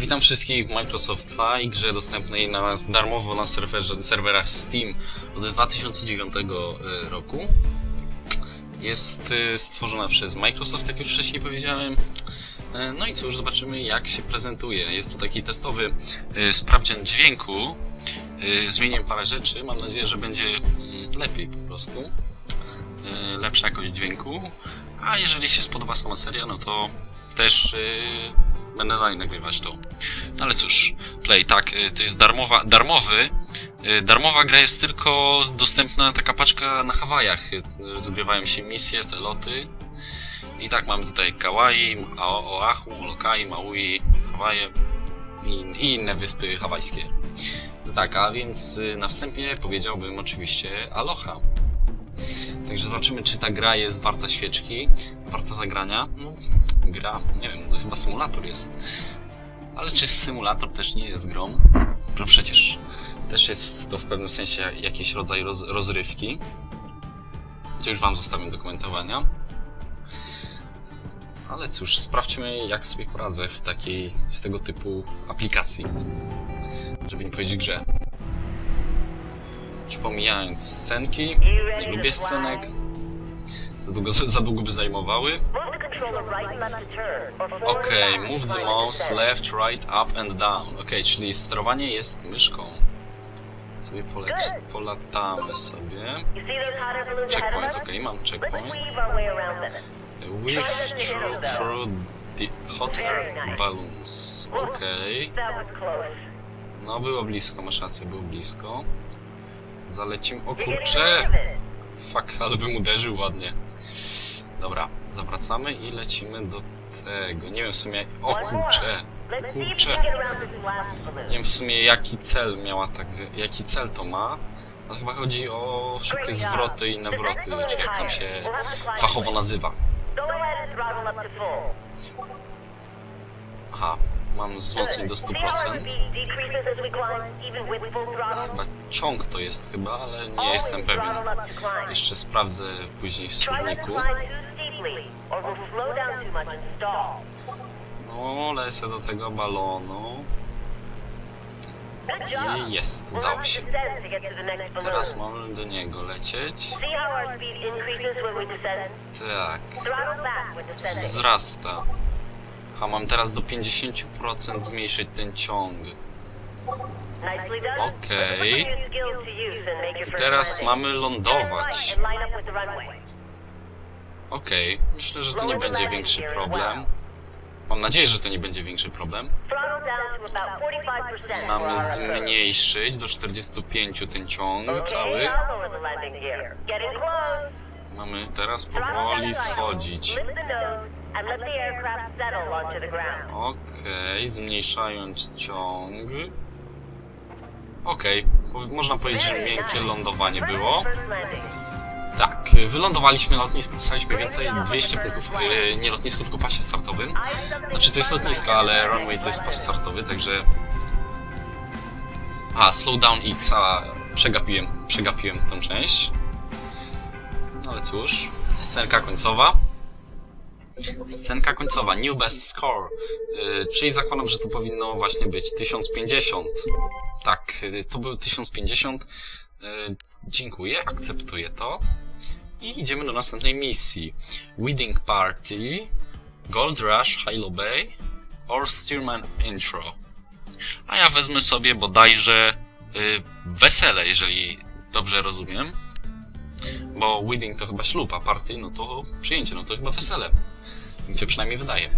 Witam wszystkich w Microsoft Fly, grze dostępnej na, darmowo na serwerze, serwerach Steam od 2009 roku. Jest y, stworzona przez Microsoft, jak już wcześniej powiedziałem. E, No i cóż, zobaczymy jak się prezentuje. Jest to taki testowy sprawdzian dźwięku. Zmienię parę rzeczy, mam nadzieję, że będzie mm, lepiej po prostu. Lepsza jakość dźwięku. A jeżeli się spodoba sama seria, no to też będę dalej nagrywać to. No ale cóż, Play, tak, y, to jest darmowa, darmowy. y, Darmowa gra jest tylko dostępna taka paczka na Hawajach. Y, Rozgrywają się misje, te loty. I tak mamy tutaj Kauai, Oahu, Molokai, Maui, Hawaje i, inne wyspy hawajskie. No tak, a więc na wstępie powiedziałbym oczywiście Aloha. Także zobaczymy, czy ta gra jest warta świeczki, warta zagrania. No, gra, nie wiem, to chyba symulator jest. Ale czy symulator też nie jest grą? No przecież też jest to w pewnym sensie jakiś rodzaj roz, rozrywki. To już wam zostawiam do komentowania. Ale cóż, sprawdźmy jak sobie poradzę w takiej, w tego typu aplikacji. Żeby nie powiedzieć grze. Już pomijając scenki, nie lubię scenek. Za długo, za długo by zajmowały. Okej, move the mouse left, right, up and down. Okej, czyli sterowanie jest myszką. Sobie polatamy sobie. Checkpoint, okej, mam checkpoint. Weave through, through the hot air balloons. Okej. No było blisko, masz rację, było blisko. Zalecimy. O kurcze! Fuck, ale bym uderzył ładnie. Dobra, zawracamy i lecimy do tego. Nie wiem w sumie. O kurcze! Kurcze! Nie wiem w sumie jaki cel miała tak. Jaki cel to ma. Ale chyba chodzi o szybkie zwroty i nawroty, czy jak tam się fachowo nazywa. Aha, mam wzmocnić do 100%. Chyba ciąg to jest chyba, ale nie jestem pewien. Jeszcze sprawdzę później w słowniku. No, lecę do tego balonu. I jest, udało się. Teraz mamy do niego lecieć. Tak, wzrasta. A mam teraz do 50% zmniejszyć ten ciąg. Okej. I teraz mamy lądować. Okej, myślę, że to nie będzie większy problem. Mam nadzieję, że to nie będzie większy problem. Mamy zmniejszyć do 45 ten ciąg cały. Mamy teraz powoli schodzić. Okej, zmniejszając ciąg. Okej, po- można powiedzieć, że miękkie lądowanie było. Tak, wylądowaliśmy na lotnisku, dostaliśmy więcej 200 punktów. Yy, nie lotnisku, tylko pasie startowym. Znaczy to jest lotnisko, ale runway to jest pas startowy, także... A, slowdown X, a przegapiłem, przegapiłem tą część. No ale cóż, scenka końcowa. Scenka końcowa, new best score. Yy, czyli zakładam, że to powinno właśnie być 1050. Tak, yy, to był 1050. Yy, dziękuję, akceptuję to. I idziemy do następnej misji. Wedding Party, Gold Rush, Hilo Bay or Steerman Intro. A ja wezmę sobie bodajże y, wesele, jeżeli dobrze rozumiem. Bo wedding to chyba ślub, a party no to przyjęcie, no to chyba wesele. Mi się przynajmniej wydaje.